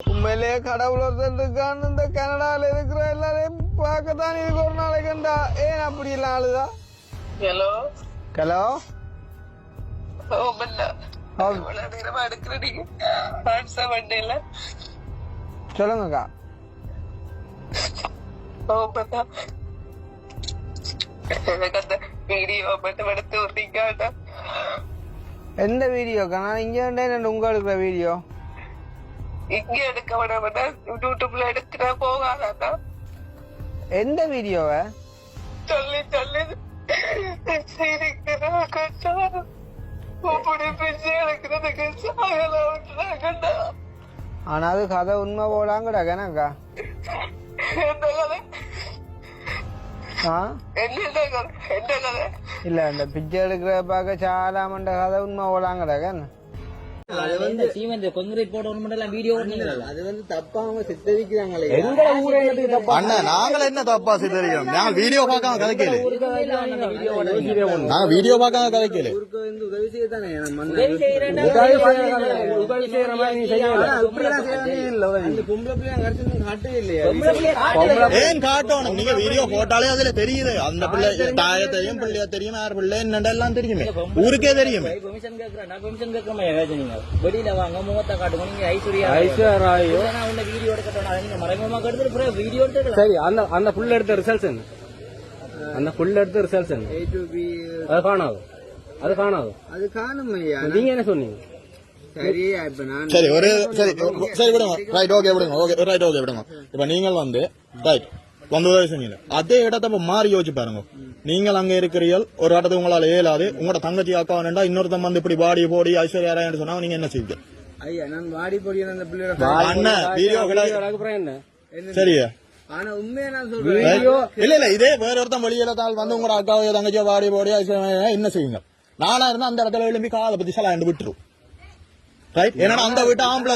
உண்மையிலேயே கடவுள் ஒருத்தன் இருக்கான்னு இந்த கனடால இருக்கிற எல்லாரையும் பார்க்கத்தான் இதுக்கு ஒரு நாளைக்கு கண்டா ஏன் அப்படி எல்லாம் ஆளுதா ஹலோ? ஹலோ? ஓ பண்ணா நேரமா வாட்ஸ்அப் வண்டியில. சொல்லுங்கக்கா. ஓ பண்ணா எனக்கு அந்த வீடியோ மட்டும் எடுத்து விடுறீங்க எந்த வீடியோக்கா? நான் இங்கே என்ன உங்க எடுக்கிற வீடியோ. இங்க எடுக்க விட யூடியூப்ல எடுக்கிற போகாதா எந்த வீடியோவை? சொல்லி சொல்லி சிரிக்கிறா கண்டா இப்படி பிச்சு எடுக்கிறதுக்கு சாகல விட்டுறாங்கண்டா ஆனா அது கதை உண்மை போலாங்கடா கணக்கா எந்த கதை? இல்ல இந்த பிச்சை எடுக்கிற பார்க்க சாலாமண்ட கதை உண்மை போலாங்கடா கண்ணு. அது வந்து சீமெண்ட் கொங்கிரீட் போட ஒன்று மட்டும் வீடியோ அது வந்து தப்பா அவங்க சித்தரிக்கிறாங்களே. அண்ணா நாங்கள் என்ன தப்பா சித்தரிக்கிறோம்? நாங்கள் வீடியோ பார்க்காம கதைக்கல. நாங்க வீடியோ பார்க்காம கதைக்கல. உதவி செய்ய தானே உதவி செய்யற மாதிரி ஏன் காட்டணும்? நீங்க வீடியோ போட்டாலே அதுல தெரியுது. அந்த பிள்ளை தாய தெரியும் பிள்ளைய தெரியும். யார் பிள்ளை என்னெல்லாம் தெரியுமே. ஊருக்கே தெரியுமே. பெர்மிஷன் கேக்குறேன் நான் பெர்மிஷன் கேட்கறேன் ஏதாச்சும் நீங்க. வெளியில வாங்க முகத்தை காட்டுங்க. நீங்க ஐஸ்வர்யா ஐஸ்வர்யா ராய். நான் உள்ள வீடியோ எடுக்கட்டும். அதை நீங்க மறைமுகமா கெடுத்து வீடியோ எடுத்துக்கலாம். சரி அந்த அந்த புல் எடுத்த ரிசல்ட்ஸ் என்ன? அந்த புல் எடுத்த ரிசல்ட்ஸ் என்ன? அது காணாது. அது காணாது. அது காணும் ஐயா நீங்க என்ன சொன்னீங்க? சரி ஒரு சரி சரி விடுங்க. ரைட் ஓகே விடுங்க. ஓகே ரைட் ஓகே விடுங்க. இப்ப நீங்கள் வந்து ரைட் வந்து உதவி செஞ்சீங்க அதே இடத்த இப்ப மாறி யோசிச்சு பாருங்க. நீங்கள் அங்க இருக்கிறீர்கள் ஒரு இடத்துக்கு உங்களால இயலாது உங்களோட தங்கச்சி அக்கா வேண்டா இன்னொருத்தன் வந்து இப்படி பாடி போடி ஐஸ்வர்யா ராயன்னு சொன்னா நீங்க என்ன செய்வீங்க? ஐயா நான் வாடி பொடியான அந்த பிள்ளையோட அண்ணன் வீடியோ அப்புறம் என்ன? சரியா? ஆனா உண்மையா நான் சொல்றேன். Right? இல்ல இல்ல இதே வேற ஒருத்தன் வெளியில தாள் வந்து உங்களோட அக்காவையோ தங்கச்சியோ வாடி போடி ஐஸ்வர்யா என்ன செய்வீங்க? நானா இருந்தா அந்த இடத்துல எழுப்பி காதை பத்தி சலாண்டு விட்டுரும். ரைட் ஏன்னா அந்த வீட்டு ஆம்பளை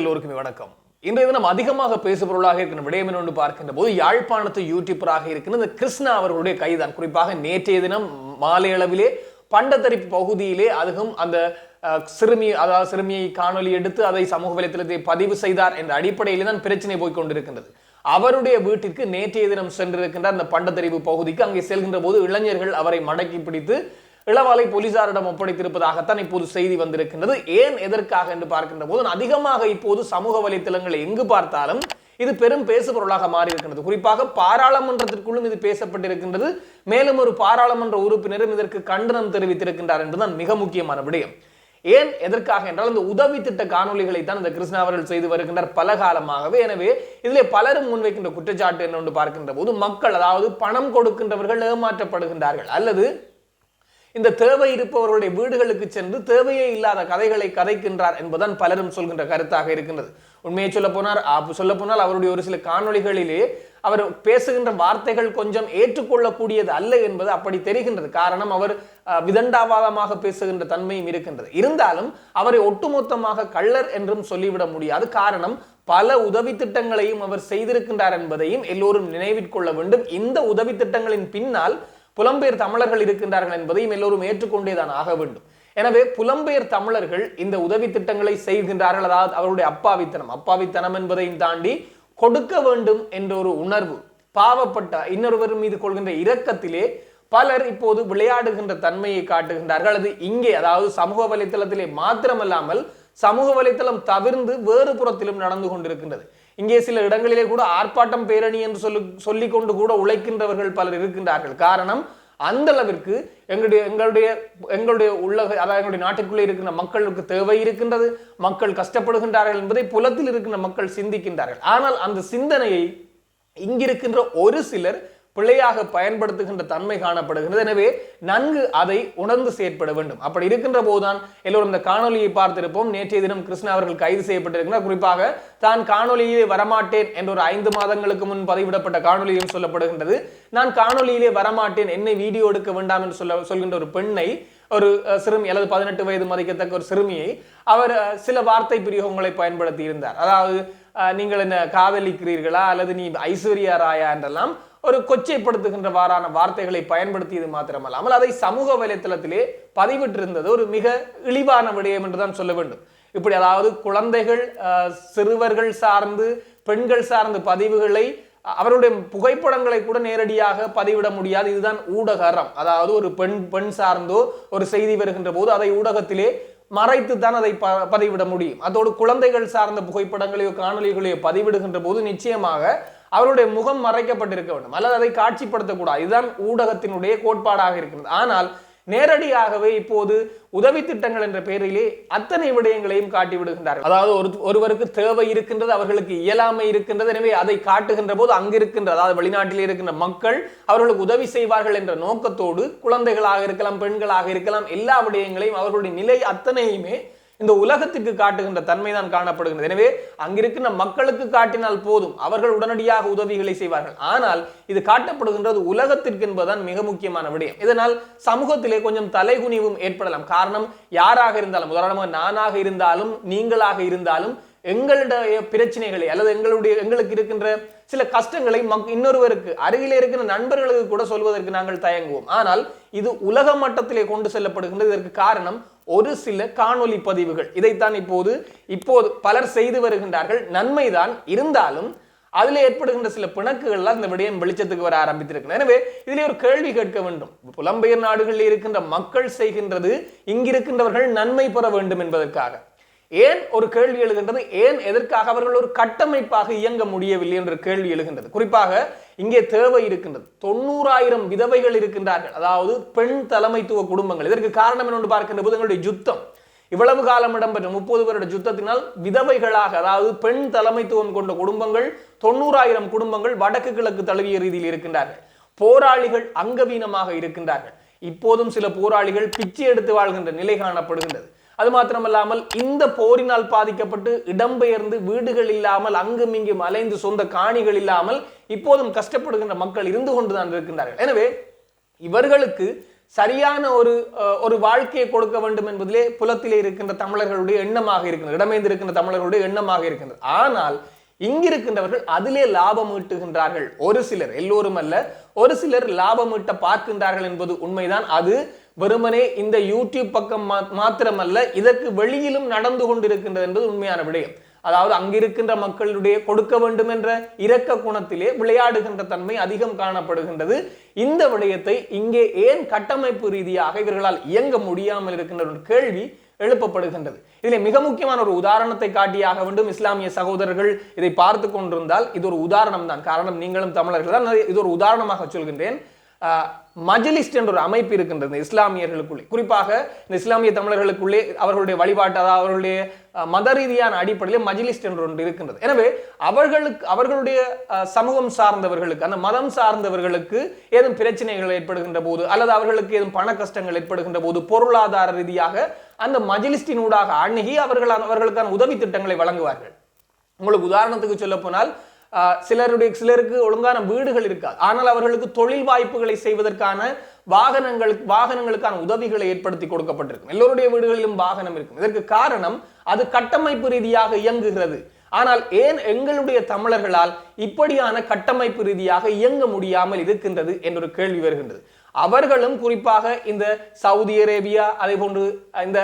எல்லோருக்குமே வணக்கம். இன்றைய தினம் அதிகமாக பேசுபொருளாக இருக்கிற விடயம் என்று பார்க்கின்ற போது யாழ்ப்பாணத்து யூடியூபராக இருக்கிற இந்த கிருஷ்ணா அவர்களுடைய கைதான். குறிப்பாக நேற்றைய தினம் மாலை அளவிலே பண்டத்தரிப்பு பகுதியிலே அதுவும் அந்த சிறுமி அதாவது சிறுமியை காணொலி எடுத்து அதை சமூக வலைத்தளத்தை பதிவு செய்தார் என்ற அடிப்படையிலே தான் பிரச்சனை போய் கொண்டிருக்கின்றது. அவருடைய வீட்டிற்கு நேற்றைய தினம் சென்றிருக்கின்ற அந்த பண்டத்தரிப்பு பகுதிக்கு. அங்கே செல்கின்ற போது இளைஞர்கள் அவரை மடக்கி பிடித்து இளவாலை போலீசாரிடம் ஒப்படைத்திருப்பதாகத்தான் இப்போது செய்தி வந்திருக்கின்றது. ஏன் எதற்காக என்று பார்க்கின்ற போது அதிகமாக இப்போது சமூக வலைத்தளங்களை எங்கு பார்த்தாலும் இது பெரும் பேசுபொருளாக மாறி இருக்கின்றது குறிப்பாக பாராளுமன்றத்திற்குள்ளும் இது பேசப்பட்டிருக்கின்றது. மேலும் ஒரு பாராளுமன்ற உறுப்பினரும் இதற்கு கண்டனம் தெரிவித்திருக்கின்றார் என்றுதான் மிக முக்கியமான விடயம். ஏன் எதற்காக என்றால் இந்த உதவி திட்ட காணொலிகளை தான் இந்த கிருஷ்ணா அவர்கள் செய்து வருகின்றார் பல காலமாகவே. எனவே இதில் பலரும் முன்வைக்கின்ற குற்றச்சாட்டு என்ன பார்க்கின்ற போது மக்கள் அதாவது பணம் கொடுக்கின்றவர்கள் ஏமாற்றப்படுகின்றார்கள். அல்லது இந்த தேவை இருப்பவர்களுடைய வீடுகளுக்கு சென்று தேவையே இல்லாத கதைகளை கதைக்கின்றார் என்பதுதான் பலரும் சொல்கின்ற கருத்தாக இருக்கின்றது. உண்மையை சொல்ல போனார் சொல்ல போனால் அவருடைய ஒரு சில காணொளிகளிலே அவர் பேசுகின்ற வார்த்தைகள் கொஞ்சம் ஏற்றுக்கொள்ளக்கூடியது அல்ல என்பது அப்படி தெரிகின்றது. காரணம் அவர் அஹ், விதண்டாவாதமாக பேசுகின்ற தன்மையும் இருக்கின்றது. இருந்தாலும் அவரை ஒட்டுமொத்தமாக கள்ளர் என்றும் சொல்லிவிட முடியாது. காரணம் பல உதவி திட்டங்களையும் அவர் செய்திருக்கின்றார் என்பதையும் எல்லோரும் நினைவிற்கொள்ள வேண்டும். இந்த உதவி திட்டங்களின் பின்னால் புலம்பெயர் தமிழர்கள் இருக்கின்றார்கள் என்பதையும் எல்லோரும் ஏற்றுக்கொண்டேதான் ஆக வேண்டும். எனவே புலம்பெயர் தமிழர்கள் இந்த உதவி திட்டங்களை செய்கின்றார்கள். அதாவது அவருடைய அப்பாவித்தனம். அப்பாவித்தனம் என்பதையும் தாண்டி கொடுக்க வேண்டும் என்ற ஒரு உணர்வு பாவப்பட்ட இன்னொருவர் மீது கொள்கின்ற இரக்கத்திலே பலர் இப்போது விளையாடுகின்ற தன்மையை காட்டுகின்றார்கள். அது இங்கே அதாவது சமூக வலைத்தளத்திலே மாத்திரமல்லாமல் சமூக வலைத்தளம் தவிர்ந்து வேறு புறத்திலும் நடந்து கொண்டிருக்கின்றது. இங்கே சில இடங்களிலே கூட ஆர்ப்பாட்டம் பேரணி என்று சொல்லி சொல்லிக்கொண்டு கூட உழைக்கின்றவர்கள் பலர் இருக்கின்றார்கள். காரணம் அந்த அளவிற்கு எங்களுடைய எங்களுடைய எங்களுடைய உலக அதாவது எங்களுடைய நாட்டிற்குள்ளே இருக்கின்ற மக்களுக்கு தேவை இருக்கின்றது. மக்கள் கஷ்டப்படுகின்றார்கள் என்பதை புலத்தில் இருக்கின்ற மக்கள் சிந்திக்கின்றார்கள். ஆனால் அந்த சிந்தனையை இங்கிருக்கின்ற ஒரு சிலர் பிழையாக பயன்படுத்துகின்ற தன்மை காணப்படுகிறது. எனவே நன்கு அதை உணர்ந்து செயற்பட வேண்டும். அப்படி இருக்கின்ற போதுதான் எல்லோரும் இந்த காணொலியை பார்த்திருப்போம். நேற்றைய தினம் கிருஷ்ணா அவர்கள் கைது செய்யப்பட்டிருக்கிறார். குறிப்பாக தான் காணொலியிலே வரமாட்டேன் என்ற ஒரு ஐந்து மாதங்களுக்கு முன் பதிவிடப்பட்ட காணொலியும் சொல்லப்படுகின்றது. நான் காணொலியிலே வரமாட்டேன் என்னை வீடியோ எடுக்க வேண்டாம் என்று சொல்ல சொல்கின்ற ஒரு பெண்ணை ஒரு சிறுமி அல்லது பதினெட்டு வயது மதிக்கத்தக்க ஒரு சிறுமியை அவர் சில வார்த்தை பிரயோகங்களை பயன்படுத்தி இருந்தார் அதாவது அஹ், நீங்கள் என்ன காதலிக்கிறீர்களா அல்லது நீ ஐஸ்வர்யா ராயா என்றெல்லாம் ஒரு கொச்சைப்படுத்துகின்றவாறான வார்த்தைகளை பயன்படுத்தியது மாத்திரமல்லாமல் அதை சமூக வலைத்தளத்திலே பதிவிட்டிருந்தது ஒரு மிக இழிவான விடயம் என்றுதான் சொல்ல வேண்டும். இப்படி அதாவது குழந்தைகள் சிறுவர்கள் சார்ந்து பெண்கள் சார்ந்த பதிவுகளை அவருடைய புகைப்படங்களை கூட நேரடியாக பதிவிட முடியாது. இதுதான் ஊடக அறம் அதாவது ஒரு பெண் பெண் சார்ந்தோ ஒரு செய்தி வருகின்ற போது அதை ஊடகத்திலே மறைத்து தான் அதை ப- பதிவிட முடியும். அதோடு குழந்தைகள் சார்ந்த புகைப்படங்களையோ காணொளிகளையோ பதிவிடுகின்ற போது நிச்சயமாக அவருடைய முகம் மறைக்கப்பட்டிருக்க வேண்டும். அல்லது அதை காட்சிப்படுத்தக்கூடாது. இதுதான் ஊடகத்தினுடைய கோட்பாடாக இருக்கிறது. ஆனால் நேரடியாகவே இப்போது உதவி திட்டங்கள் என்ற பெயரிலே அத்தனை விடயங்களையும் காட்டி விடுகின்றார்கள். அதாவது ஒரு ஒருவருக்கு தேவை இருக்கின்றது அவர்களுக்கு இயலாமை இருக்கின்றது எனவே அதை காட்டுகின்ற போது அங்கிருக்கின்ற அதாவது வெளிநாட்டில் இருக்கின்ற மக்கள் அவர்களுக்கு உதவி செய்வார்கள் என்ற நோக்கத்தோடு குழந்தைகளாக இருக்கலாம் பெண்களாக இருக்கலாம் எல்லா விடயங்களையும் அவர்களுடைய நிலை அத்தனையுமே இந்த உலகத்துக்கு காட்டுகின்ற தன்மைதான் காணப்படுகிறது எனவே அங்கிருக்கின்ற மக்களுக்கு காட்டினால் போதும். அவர்கள் உடனடியாக உதவிகளை செய்வார்கள். ஆனால் இது காட்டப்படுகின்றது உலகத்திற்கு என்பதுதான் மிக முக்கியமான விடயம். இதனால் சமூகத்திலே கொஞ்சம் தலைகுனிவும் ஏற்படலாம். காரணம் யாராக இருந்தாலும் உதாரணமாக நானாக இருந்தாலும் நீங்களாக இருந்தாலும் எங்களுடைய பிரச்சனைகளை அல்லது எங்களுடைய எங்களுக்கு இருக்கின்ற சில கஷ்டங்களை மக் இன்னொருவருக்கு அருகிலே இருக்கிற நண்பர்களுக்கு கூட சொல்வதற்கு நாங்கள் தயங்குவோம். ஆனால் இது உலக மட்டத்திலே கொண்டு செல்லப்படுகின்றது. இதற்கு காரணம் ஒரு சில காணொலி பதிவுகள். இதைத்தான் இப்போது இப்போது பலர் செய்து வருகின்றார்கள். நன்மைதான் இருந்தாலும் அதில் ஏற்படுகின்ற சில பிணக்குகள்லாம் இந்த விடயம் வெளிச்சத்துக்கு வர ஆரம்பித்திருக்கிறது எனவே இதிலே ஒரு கேள்வி கேட்க வேண்டும். புலம்பெயர் நாடுகளில் இருக்கின்ற மக்கள் செய்கின்றது இங்கிருக்கின்றவர்கள் நன்மை பெற வேண்டும் என்பதற்காக. ஏன் ஒரு கேள்வி எழுகின்றது? ஏன் எதற்காக அவர்கள் ஒரு கட்டமைப்பாக இயங்க முடியவில்லை என்ற கேள்வி எழுகின்றது? குறிப்பாக இங்கே தேவை இருக்கின்றது. தொண்ணூறாயிரம் விதவைகள் இருக்கின்றார்கள். அதாவது பெண் தலைமைத்துவ குடும்பங்கள். இதற்கு காரணம் என்னென்று பார்க்கின்ற போது எங்களுடைய யுத்தம். இவ்வளவு காலம் இடம்பெற்ற முப்பது வருட யுத்தத்தினால் விதவைகளாக அதாவது பெண் தலைமைத்துவம் கொண்ட குடும்பங்கள் தொண்ணூறாயிரம் குடும்பங்கள் வடக்கு கிழக்கு தழுவிய ரீதியில் இருக்கின்றார்கள். போராளிகள் அங்கவீனமாக இருக்கின்றார்கள். இப்போதும் சில போராளிகள் பிச்சை எடுத்து வாழ்கின்ற நிலை காணப்படுகின்றது. அது மாத்திரமல்லாமல் இந்த போரினால் பாதிக்கப்பட்டு இடம்பெயர்ந்து வீடுகள் இல்லாமல் அங்கும் இங்கும் அலைந்து சொந்த காணிகள் இல்லாமல் இப்போதும் கஷ்டப்படுகின்ற மக்கள் இருந்து கொண்டுதான் இருக்கின்றார்கள். எனவே இவர்களுக்கு சரியான ஒரு ஒரு வாழ்க்கையை கொடுக்க வேண்டும் என்பதிலே புலத்திலே இருக்கின்ற தமிழர்களுடைய எண்ணமாக இருக்கின்றது இடமேந்து இருக்கின்ற தமிழர்களுடைய எண்ணமாக இருக்கின்றது. ஆனால் இங்கிருக்கின்றவர்கள் அதிலே லாபம் ஈட்டுகின்றார்கள். ஒரு சிலர் எல்லோரும் அல்ல ஒரு சிலர் லாபம் ஈட்ட பார்க்கின்றார்கள் என்பது உண்மைதான். அது வெறுமனே இந்த யூடியூப் பக்கம் மாத்திரமல்ல இதற்கு வெளியிலும் நடந்து கொண்டிருக்கின்றது என்பது உண்மையான விடயம். அதாவது அங்கிருக்கின்ற மக்களுடைய கொடுக்க வேண்டும் என்ற இரக்க குணத்திலே விளையாடுகின்ற தன்மை அதிகம் காணப்படுகின்றது. இந்த விடயத்தை இங்கே ஏன் கட்டமைப்பு ரீதியாக இவர்களால் இயங்க முடியாமல் இருக்கின்ற ஒரு கேள்வி எழுப்பப்படுகின்றது. இதில் மிக முக்கியமான ஒரு உதாரணத்தை காட்டியாக வேண்டும். இஸ்லாமிய சகோதரர்கள் இதை பார்த்து கொண்டிருந்தால் இது ஒரு உதாரணம் தான் காரணம் நீங்களும் தமிழர்கள் தான். இது ஒரு உதாரணமாக சொல்கின்றேன். மஜிலிஸ்ட் என்ற ஒரு அமைப்பு இருக்கின்றது இஸ்லாமியர்களுக்குள்ளே. குறிப்பாக இந்த இஸ்லாமிய தமிழர்களுக்குள்ளே அவர்களுடைய வழிபாட்டு அதாவது அவர்களுடைய மத ரீதியான அடிப்படையில் மஜிலிஸ்ட் என்று ஒன்று இருக்கின்றது. எனவே அவர்களுக்கு அவர்களுடைய சமூகம் சார்ந்தவர்களுக்கு அந்த மதம் சார்ந்தவர்களுக்கு ஏதும் பிரச்சனைகள் ஏற்படுகின்ற போது அல்லது அவர்களுக்கு ஏதும் பண கஷ்டங்கள் ஏற்படுகின்ற போது பொருளாதார ரீதியாக அந்த மஜ்லிஸ்டினூடாக அணுகி அவர்கள் அவர்களுக்கான உதவி திட்டங்களை வழங்குவார்கள். உங்களுக்கு உதாரணத்துக்கு சொல்ல போனால் சிலருடைய சிலருக்கு ஒழுங்கான வீடுகள் இருக்காது. ஆனால் அவர்களுக்கு தொழில் வாய்ப்புகளை செய்வதற்கான வாகனங்களுக்கு வாகனங்களுக்கான உதவிகளை ஏற்படுத்தி கொடுக்கப்பட்டிருக்கும். எல்லோருடைய வீடுகளிலும் வாகனம் இருக்கும். இதற்கு காரணம் அது கட்டமைப்பு ரீதியாக இயங்குகிறது. ஆனால் ஏன் எங்களுடைய தமிழர்களால் இப்படியான கட்டமைப்பு ரீதியாக இயங்க முடியாமல் இருக்கின்றது என்றொரு கேள்வி வருகின்றது. அவர்களும் குறிப்பாக இந்த சவுதி அரேபியா அதே போன்று இந்த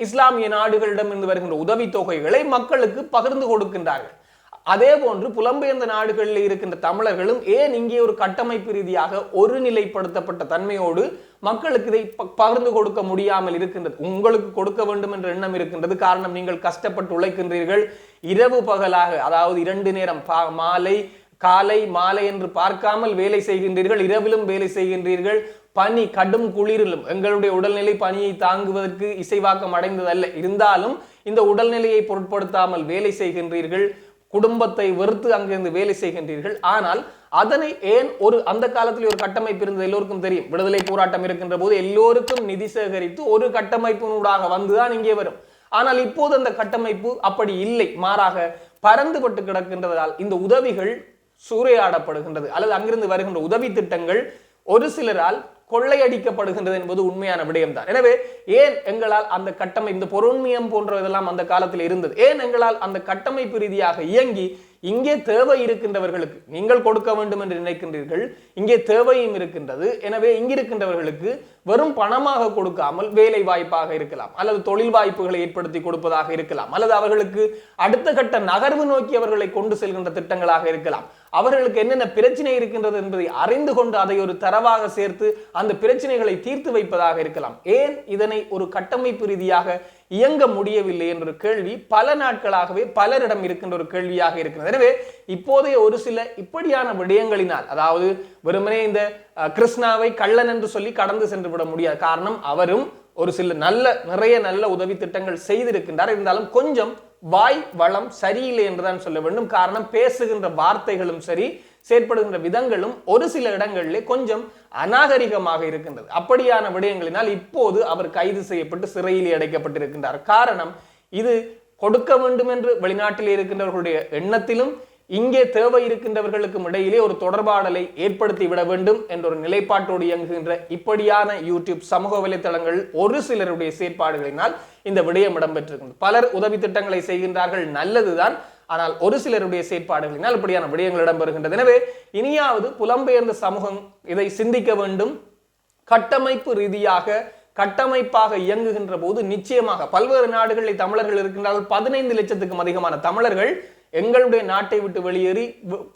இஸ்லாமிய நாடுகளிடம் இருந்து வருகின்ற உதவி தொகைகளை மக்களுக்கு பகிர்ந்து கொடுக்கின்றார்கள். அதே போன்று புலம்பெயர்ந்த நாடுகளில் இருக்கின்ற தமிழர்களும் ஏன் இங்கே ஒரு கட்டமைப்பு ரீதியாக ஒரு நிலைப்படுத்தப்பட்ட தன்மையோடு மக்களுக்கு இதை ப- பகிர்ந்து கொடுக்க முடியாமல் இருக்கின்றது? உங்களுக்கு கொடுக்க வேண்டும் என்ற எண்ணம் இருக்கின்றது. காரணம் நீங்கள் கஷ்டப்பட்டு உழைக்கின்றீர்கள். இரவு பகலாக அதாவது இரண்டு நேரம் பா- மாலை காலை மாலை என்று பார்க்காமல் வேலை செய்கின்றீர்கள். இரவிலும் வேலை செய்கின்றீர்கள். பனி கடும் குளிரிலும். எங்களுடைய உடல்நிலை பனியை தாங்குவதற்கு இசைவாக்கம் அடைந்ததல்ல. இருந்தாலும் இந்த உடல்நிலையை பொருட்படுத்தாமல் வேலை செய்கின்றீர்கள். குடும்பத்தை வெறுத்து அங்கிருந்து வேலை செய்கின்றீர்கள். ஆனால் அதனை ஏன் ஒரு அந்த காலத்தில் ஒரு கட்டமைப்பு இருந்தது? எல்லோருக்கும் தெரியும். விடுதலை போராட்டம் இருக்கின்ற போது எல்லோருக்கும் நிதி சேகரித்து ஒரு கட்டமைப்பினூடாக வந்துதான் இங்கே வரும். ஆனால் இப்போது அந்த கட்டமைப்பு அப்படி இல்லை. மாறாக பறந்துபட்டு கிடக்கின்றதால் இந்த உதவிகள் சூறையாடப்படுகின்றது. அல்லது அங்கிருந்து வருகின்ற உதவி திட்டங்கள் ஒரு சிலரால் கொள்ளையடிக்கப்படுகின்றது என்பது உண்மையான விடயம்தான். எனவே ஏன் எங்களால் அந்த கட்டமை இந்த பொருண்மையம் போன்ற இதெல்லாம் அந்த காலத்தில் இருந்தது? ஏன் எங்களால் அந்த கட்டமைப்பு ரீதியாக இயங்கி இங்கே தேவை இருக்கின்றவர்களுக்கு நீங்கள் கொடுக்க வேண்டும் என்று நினைக்கின்றீர்கள் இங்கே தேவையும் இருக்கின்றது. எனவே இங்கிருக்கின்றவர்களுக்கு வெறும் பணமாக கொடுக்காமல் வேலை வாய்ப்பாக இருக்கலாம் அல்லது தொழில் வாய்ப்புகளை ஏற்படுத்தி கொடுப்பதாக இருக்கலாம் அல்லது அவர்களுக்கு அடுத்த கட்ட நகர்வு நோக்கி அவர்களை கொண்டு செல்கின்ற திட்டங்களாக இருக்கலாம். அவர்களுக்கு என்னென்ன பிரச்சனை இருக்கின்றது என்பதை அறிந்து கொண்டு அதை ஒரு தரவாக சேர்த்து அந்த பிரச்சனைகளை தீர்த்து வைப்பதாக இருக்கலாம். ஏன் இதனை ஒரு கட்டமைப்பு ரீதியாக இயங்க முடியவில்லை என்ற கேள்வி பல நாட்களாகவே பலரிடம் இருக்கின்ற ஒரு கேள்வியாக இருக்கிறது. எனவே இப்போதைய ஒரு சில இப்படியான விடயங்களினால் அதாவது வெறுமனே இந்த கிருஷ்ணாவை கள்ளன் என்று சொல்லி கடந்து சென்று விட முடியாது. காரணம் அவரும் ஒரு சில நல்ல நிறைய நல்ல உதவி திட்டங்கள் செய்திருக்கின்றார். இருந்தாலும் கொஞ்சம் வாய் வளம் சரியில்லை என்றுதான் சொல்ல வேண்டும். காரணம் பேசுகின்ற வார்த்தைகளும் சரி செயற்படுகின்ற விதங்களும் ஒரு சில இடங்களிலே கொஞ்சம் அநாகரிகமாக இருக்கின்றது. அப்படியான விடயங்களினால் இப்போது அவர் கைது செய்யப்பட்டு சிறையிலே அடைக்கப்பட்டிருக்கின்றார். காரணம் இது கொடுக்க வேண்டும் என்று வெளிநாட்டில் இருக்கின்றவர்களுடைய எண்ணத்திலும் இங்கே தேவை இருக்கின்றவர்களுக்கும் இடையிலே ஒரு தொடர்பாடலை ஏற்படுத்தி விட வேண்டும் என்ற ஒரு நிலைப்பாட்டோடு இயங்குகின்ற இப்படியான யூடியூப் சமூக வலைத்தளங்கள் ஒரு சிலருடைய செயற்பாடுகளினால் இந்த விடயம் இடம்பெற்றிருக்கிறது. பலர் உதவி திட்டங்களை செய்கின்றார்கள் நல்லதுதான். ஆனால் ஒரு சிலருடைய செயற்பாடுகளினால் இப்படியான விடயங்கள் இடம்பெறுகின்றது. எனவே இனியாவது புலம்பெயர்ந்த சமூகம் இதை சிந்திக்க வேண்டும். கட்டமைப்பு ரீதியாக கட்டமைப்பாக இயங்குகின்ற போது நிச்சயமாக பல்வேறு நாடுகளில் தமிழர்கள் இருக்கின்றார்கள். பதினைந்து லட்சத்துக்கும் அதிகமான தமிழர்கள் எங்களுடைய நாட்டை விட்டு வெளியேறி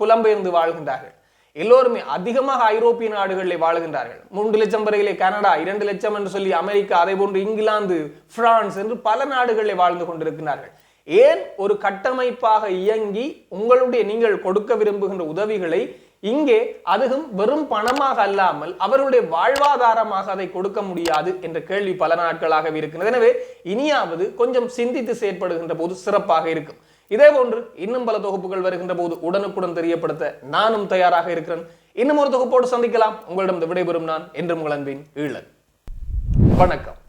புலம்பெயர்ந்து வாழ்கின்றார்கள். எல்லோருமே அதிகமாக ஐரோப்பிய நாடுகளில் வாழ்கின்றார்கள். மூன்று லட்சம் வரையிலே கனடா இரண்டு லட்சம் என்று சொல்லி அமெரிக்கா அதே போன்று இங்கிலாந்து பிரான்ஸ் என்று பல நாடுகளில் வாழ்ந்து கொண்டிருக்கிறார்கள் ஏன் ஒரு கட்டமைப்பாக இயங்கி உங்களுடைய நீங்கள் கொடுக்க விரும்புகின்ற உதவிகளை இங்கே அதுவும் வெறும் பணமாக அல்லாமல் அவர்களுடைய வாழ்வாதாரமாக அதை கொடுக்க முடியாது என்ற கேள்வி பல நாட்களாகவே இருக்கிறது எனவே இனியாவது கொஞ்சம் சிந்தித்து செயற்படுகின்ற போது சிறப்பாக இருக்கும். இதே போன்று இன்னும் பல தொகுப்புகள் வருகின்ற போது உடனுக்குடன் தெரியப்படுத்த நானும் தயாராக இருக்கிறேன். இன்னும் ஒரு தொகுப்போடு சந்திக்கலாம். உங்களிடம் விடைபெறும் நான் என்றும் உங்கள் அன்பின் ஈழன். வணக்கம்.